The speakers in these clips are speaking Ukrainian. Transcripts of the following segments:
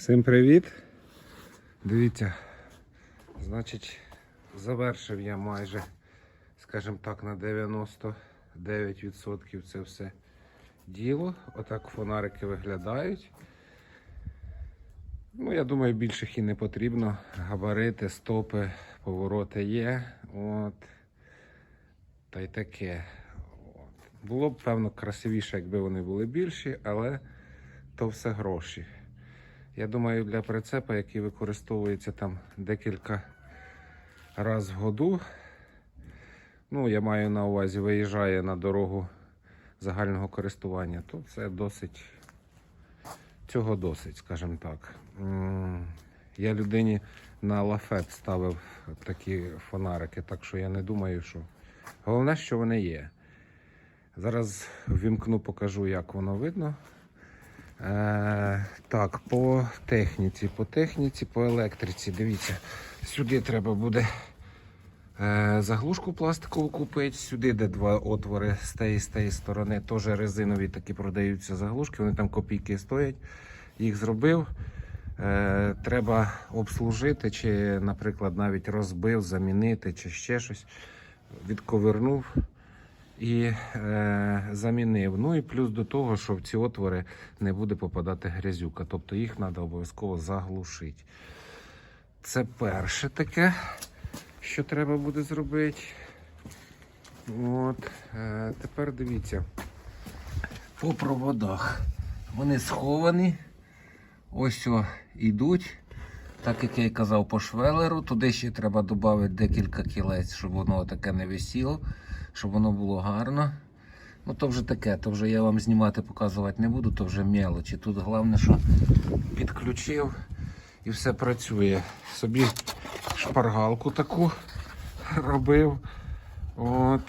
Всім привіт! Дивіться, значить, завершив я майже, скажімо так, на 99% це все діло. Отак фонарики виглядають. Ну, я думаю, більше їх і не потрібно. Габарити, стопи, повороти є. От. Та й таке. От. Було б, певно, красивіше, якби вони були більші, але то все гроші. Я думаю, для прицепа, який використовується там декілька разів в году, ну, я маю на увазі, виїжджає на дорогу загального користування, то це досить, цього досить, скажімо так. Я людині на лафет ставив такі фонарики, так що я не думаю, що. Головне, що вони є. Зараз ввімкну, покажу, як воно видно. Е, так, по техніці, по техніці, по електриці. Дивіться, сюди треба буде е, заглушку пластикову купити. Сюди, де два отвори з тієї з тієї сторони, теж резинові такі продаються заглушки. Вони там копійки стоять. Їх зробив. Е, треба обслужити, чи, наприклад, навіть розбив, замінити, чи ще щось. Відковернув і е, замінив. Ну і плюс до того, що в ці отвори не буде попадати грязюка, тобто їх треба обов'язково заглушити. Це перше таке, що треба буде зробити. От, е, тепер дивіться. По проводах. Вони сховані. Ось о, йдуть. Так як я і казав по швелеру, туди ще треба додати декілька кілець, щоб воно таке не висіло, щоб воно було гарно. Ну то вже таке, то вже я вам знімати, показувати не буду, то вже мелочі. Тут головне, що підключив і все працює. Собі шпаргалку таку робив. От.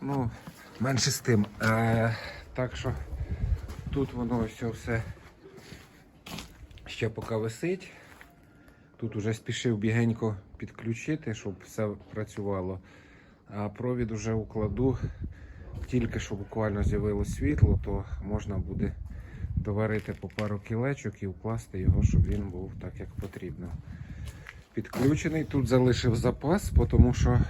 Ну, менше з тим. Е, так що тут воно ось все ще поки висить. Тут уже спішив бігенько підключити, щоб все працювало. А провід уже укладу. Тільки що буквально з'явилось світло, то можна буде доварити по пару кілечок і вкласти його, щоб він був так, як потрібно. Підключений. Тут залишив запас, тому що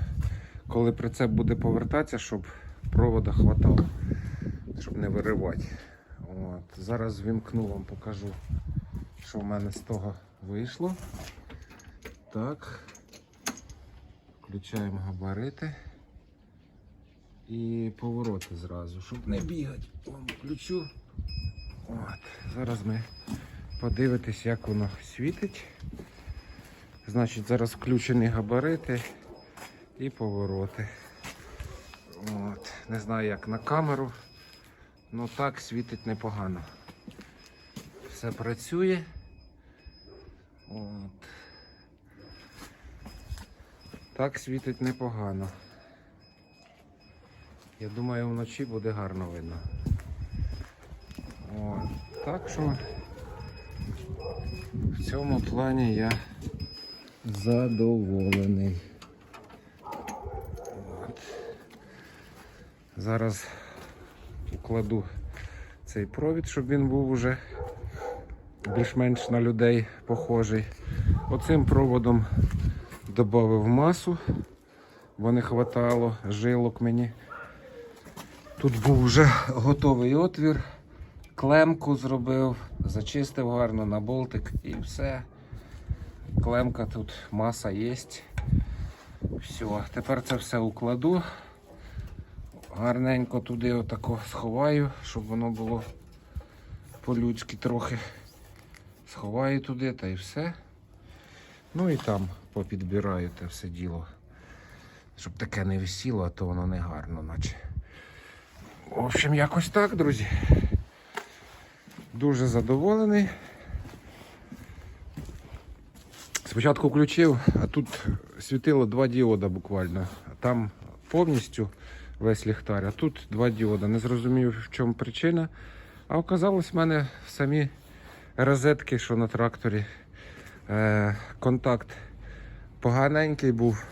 коли прицеп буде повертатися, щоб провода хватало, щоб не виривати. От. Зараз вімкну вам покажу що в мене з того вийшло. Так. Включаємо габарити і повороти зразу, щоб не бігати. Вам включу. От. Зараз ми подивитись, як воно світить. Значить, зараз включені габарити і повороти. От. Не знаю, як на камеру, але так світить непогано все працює. От. Так світить непогано. Я думаю, вночі буде гарно видно. От. Так що в цьому плані я задоволений. От. Зараз укладу цей провід, щоб він був уже більш-менш на людей похожий. Оцим проводом додав масу, бо не хватало жилок мені. Тут був вже готовий отвір, клемку зробив, зачистив гарно на болтик і все. Клемка тут маса є. Все, тепер це все укладу. Гарненько туди отако сховаю, щоб воно було по-людськи трохи. Сховаю туди та й все. Ну і там попідбираю те все діло. Щоб таке не висіло, а то воно не гарно, наче. В общем, якось так, друзі. Дуже задоволений. Спочатку включив, а тут світило два діода буквально. Там повністю весь ліхтар, а тут два діода. Не зрозумів, в чому причина. А оказалось в мене самі розетки, що на тракторі. Е, контакт поганенький був.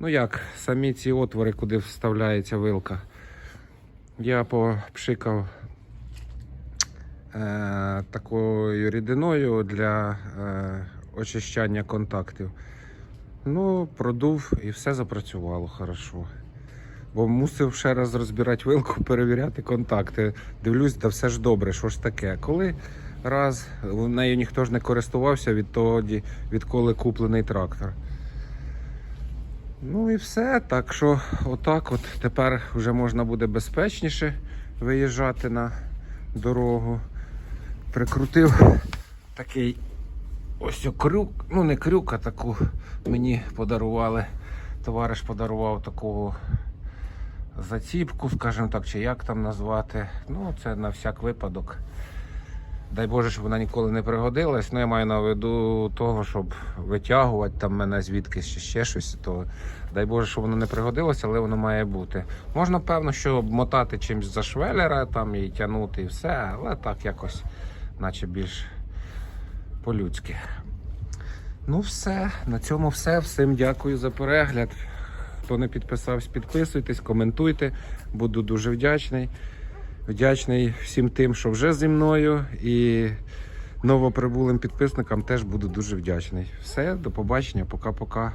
Ну як, самі ці отвори, куди вставляється вилка. Я попшикав е, такою рідиною для е, очищання контактів. Ну, продув і все запрацювало хорошо. Бо мусив ще раз розбирати вилку, перевіряти контакти. Дивлюсь, да все ж добре, що ж таке. Коли раз нею ніхто ж не користувався відтоді, відколи куплений трактор. Ну і все. Так що, отак, от тепер вже можна буде безпечніше виїжджати на дорогу. Прикрутив такий ось крюк, ну не крюк, а таку мені подарували. Товариш подарував таку заціпку, скажімо так, чи як там назвати. Ну, це на всяк випадок. Дай Боже, щоб вона ніколи не пригодилась. Ну, я маю на виду того, щоб витягувати там мене звідкись чи ще щось, то дай Боже, щоб воно не пригодилося, але воно має бути. Можна, певно, що обмотати чимось за швелера там і тягнути і все, але так якось, наче більш по-людськи. Ну, все, на цьому все. Всім дякую за перегляд. Хто не підписався, підписуйтесь, коментуйте. Буду дуже вдячний. Вдячний всім тим, що вже зі мною, і новоприбулим підписникам теж буду дуже вдячний. Все, до побачення, пока-пока.